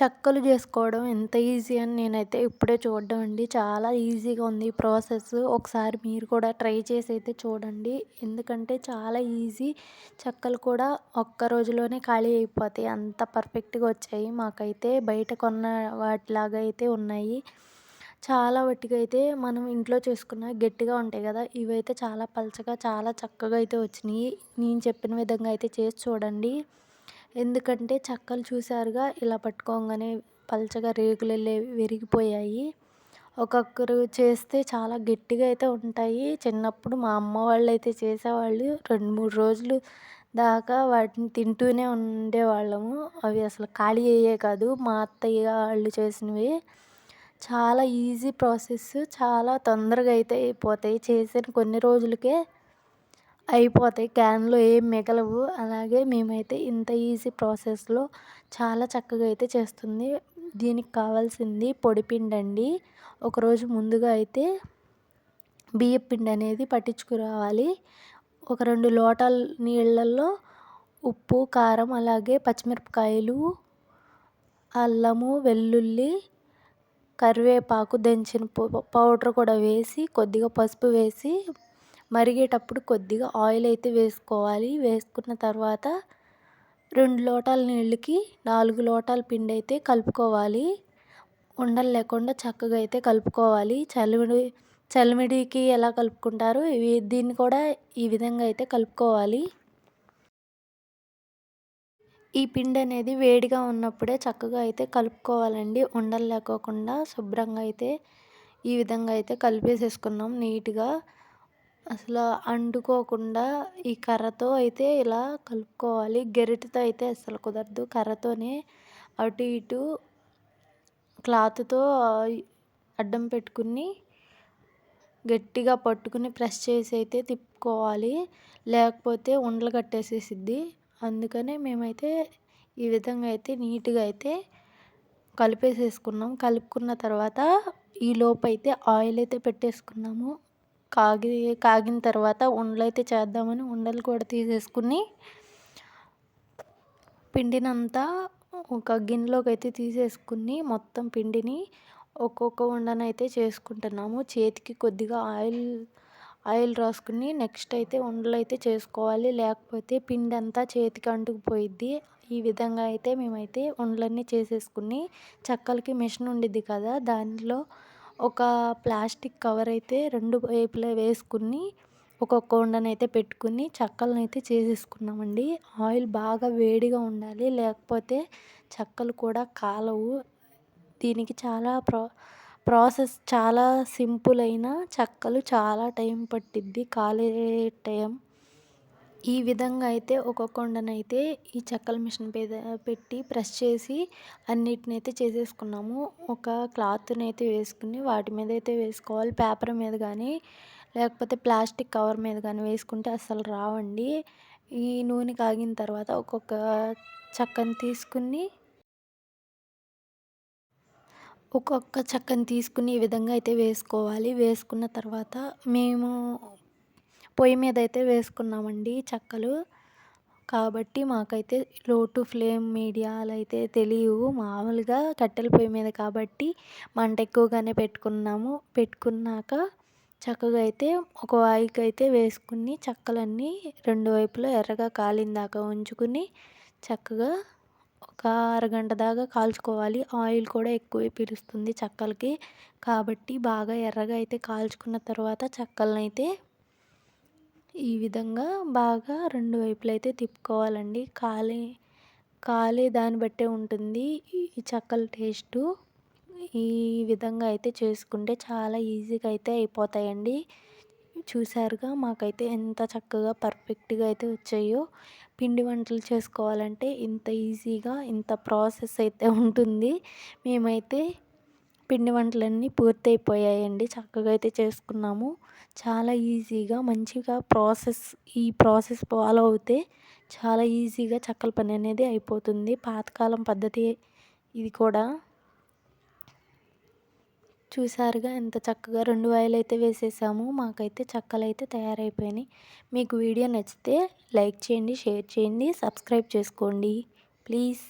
చెక్కలు చేసుకోవడం ఎంత ఈజీ అని నేనైతే ఇప్పుడే చూడడం అండి. చాలా ఈజీగా ఉంది ఈ ప్రాసెస్. ఒకసారి మీరు కూడా ట్రై చేసి అయితే చూడండి. ఎందుకంటే చాలా ఈజీ. చెక్కలు కూడా ఒక్క రోజులోనే ఖాళీ అయిపోతాయి. అంత పర్ఫెక్ట్గా వచ్చాయి. మాకైతే బయట కొన్న వాటిలాగా అయితే ఉన్నాయి. చాలా వాటికి అయితే మనం ఇంట్లో చేసుకున్న గట్టిగా ఉంటాయి కదా ఇవైతే చాలా పలచగా చాలా చక్కగా అయితే వచ్చినాయి. నేను చెప్పిన విధంగా అయితే చేసి చూడండి. ఎందుకంటే చక్కలు చూశారుగా ఇలా పట్టుకోగానే పలచగా రేకులు విరిగిపోయాయి. ఒక్కొక్కరు చేస్తే చాలా గట్టిగా అయితే ఉంటాయి. చిన్నప్పుడు మా అమ్మ వాళ్ళు అయితే చేసేవాళ్ళు. రెండు మూడు రోజులు దాకా వాటిని తింటూనే ఉండేవాళ్ళము. అవి అసలు ఖాళీ అయ్యే కాదు. మా అత్తయ్య వాళ్ళు చేసినవి. చాలా ఈజీ ప్రాసెస్. చాలా తొందరగా అయితే అయిపోతాయి. చేసిన కొన్ని రోజులకే అయిపోతాయి. క్యాన్లో ఏం మిగలవు. అలాగే మేమైతే ఇంత ఈజీ ప్రాసెస్లో చాలా చక్కగా అయితే చేస్తుంది. దీనికి కావాల్సింది పొడిపిండి అండి. ఒకరోజు ముందుగా అయితే బియ్యం పిండి అనేది పట్టించుకురావాలి. ఒక రెండు లోటాల నీళ్ళల్లో ఉప్పు కారం అలాగే పచ్చిమిరపకాయలు అల్లము వెల్లుల్లి కరివేపాకు దంచిన పౌడర్ కూడా వేసి కొద్దిగా పసుపు వేసి మరిగేటప్పుడు కొద్దిగా ఆయిల్ అయితే వేసుకోవాలి. వేసుకున్న తర్వాత రెండు లోటాల నీళ్ళకి నాలుగు లోటాల పిండి అయితే కలుపుకోవాలి. ఉండలు లేకుండా చక్కగా అయితే కలుపుకోవాలి. చలిమిడి చలిమిడికి ఎలా కలుపుకుంటారో ఇవి దీన్ని కూడా ఈ విధంగా అయితే కలుపుకోవాలి. ఈ పిండి అనేది వేడిగా ఉన్నప్పుడే చక్కగా అయితే కలుపుకోవాలండి. ఉండలు లేకోకుండా శుభ్రంగా అయితే ఈ విధంగా అయితే కలిపేసేసుకున్నాం నీట్గా. అసలు అంటుకోకుండా ఈ కర్రతో అయితే ఇలా కలుపుకోవాలి. గెరిటితో అయితే అసలు కుదరదు. కర్రతోనే అటు ఇటు క్లాత్తో అడ్డం పెట్టుకుని గట్టిగా పట్టుకుని ప్రెస్ చేసి అయితే తిప్పుకోవాలి. లేకపోతే ఉండలు కట్టేసేసిద్ది. అందుకనే మేమైతే ఈ విధంగా అయితే నీట్గా అయితే కలిపేసేసుకున్నాం. కలుపుకున్న తర్వాత ఈ లోపు అయితే ఆయిల్ అయితే పెట్టేసుకున్నాము. కాగి కాగిన తర్వాత ఉండలు అయితే చేద్దామని ఉండలు కూడా తీసేసుకుని పిండినంతా ఒక గిన్నెలోకి అయితే తీసేసుకుని మొత్తం పిండిని ఒక్కొక్క ఉండనైతే చేసుకుంటున్నాము. చేతికి కొద్దిగా ఆయిల్ ఆయిల్ రాసుకుని నెక్స్ట్ అయితే ఉండలు అయితే చేసుకోవాలి. లేకపోతే పిండి అంతా చేతికి అంటుకుపోయిద్ది. ఈ విధంగా అయితే మేమైతే ఉండలన్నీ చేసేసుకుని చెక్కలకి మిషన్ ఉండిద్ది కదా దానిలో ఒక ప్లాస్టిక్ కవర్ అయితే రెండు వైపులా వేసుకుని ఒక కొండనైతే పెట్టుకుని చెక్కలను అయితే చేసేసుకున్నామండి. ఆయిల్ బాగా వేడిగా ఉండాలి లేకపోతే చెక్కలు కూడా కాలవు. దీనికి చాలా ప్రా ప్రాసెస్ చాలా సింపుల్ అయిన చెక్కలు చాలా టైం పట్టిద్ది కాలే టైం. ఈ విధంగా అయితే ఒక్కొక్క కొండనైతే ఈ చెక్కల మిషన్ మీద పెట్టి ప్రెస్ చేసి అన్నిటిని అయితే చేసేసుకున్నాము. ఒక క్లాత్ని అయితే వేసుకుని వాటి మీద అయితే వేసుకోవాలి. పేపర్ మీద కానీ లేకపోతే ప్లాస్టిక్ కవర్ మీద కానీ వేసుకుంటే అస్సలు రావండి. ఈ నూనె కాగిన తర్వాత ఒక్కొక్క చెక్కని తీసుకుని ఒక్కొక్క చెక్కని తీసుకుని ఈ విధంగా అయితే వేసుకోవాలి. వేసుకున్న తర్వాత మేము పొయ్యి మీద అయితే వేసుకున్నామండి చెక్కలు. కాబట్టి మాకైతే లో టు ఫ్లేమ్ మీడియాలు అయితే తెలియవు. మామూలుగా కట్టెల పొయ్యి మీద కాబట్టి మంట ఎక్కువగానే పెట్టుకున్నాము. పెట్టుకున్నాక చక్కగా అయితే ఒక వాయికి అయితే వేసుకుని చెక్కలన్నీ రెండు వైపులా ఎర్రగా కాలిన దాకా ఉంచుకుని చక్కగా ఒక అరగంట దాకా కాల్చుకోవాలి. ఆయిల్ కూడా ఎక్కువ పీలుస్తుంది చక్కలకి. కాబట్టి బాగా ఎర్రగా అయితే కాల్చుకున్న తర్వాత చెక్కలను అయితే ఈ విధంగా బాగా రెండు వైపులు అయితే తిప్పుకోవాలండి. కాలే కాలే దాన్ని బట్టే ఉంటుంది ఈ చక్కల టేస్టు. ఈ విధంగా అయితే చేసుకుంటే చాలా ఈజీగా అయితే అయిపోతాయండి. చూసారుగా మాకైతే ఎంత చక్కగా పర్ఫెక్ట్గా అయితే వచ్చాయో. పిండి వంటలు చేసుకోవాలంటే ఇంత ఈజీగా ఇంత ప్రాసెస్ అయితే ఉంటుంది. మేమైతే పిండి వంటలన్నీ పూర్తయిపోయాయండి. చక్కగా అయితే చేసుకున్నాము. చాలా ఈజీగా మంచిగా ప్రాసెస్ ఈ ప్రాసెస్ ఫాలో అవుతే చాలా ఈజీగా చక్కల పని అనేది అయిపోతుంది. పాతకాలం పద్ధతి ఇది కూడా. చూసారుగా ఎంత చక్కగా రెండు వాయిలు అయితే వేసేసాము. మాకైతే చక్కలు అయితే తయారైపోయినాయి. మీకు వీడియో నచ్చితే లైక్ చేయండి షేర్ చేయండి సబ్స్క్రైబ్ చేసుకోండి. ప్లీజ్.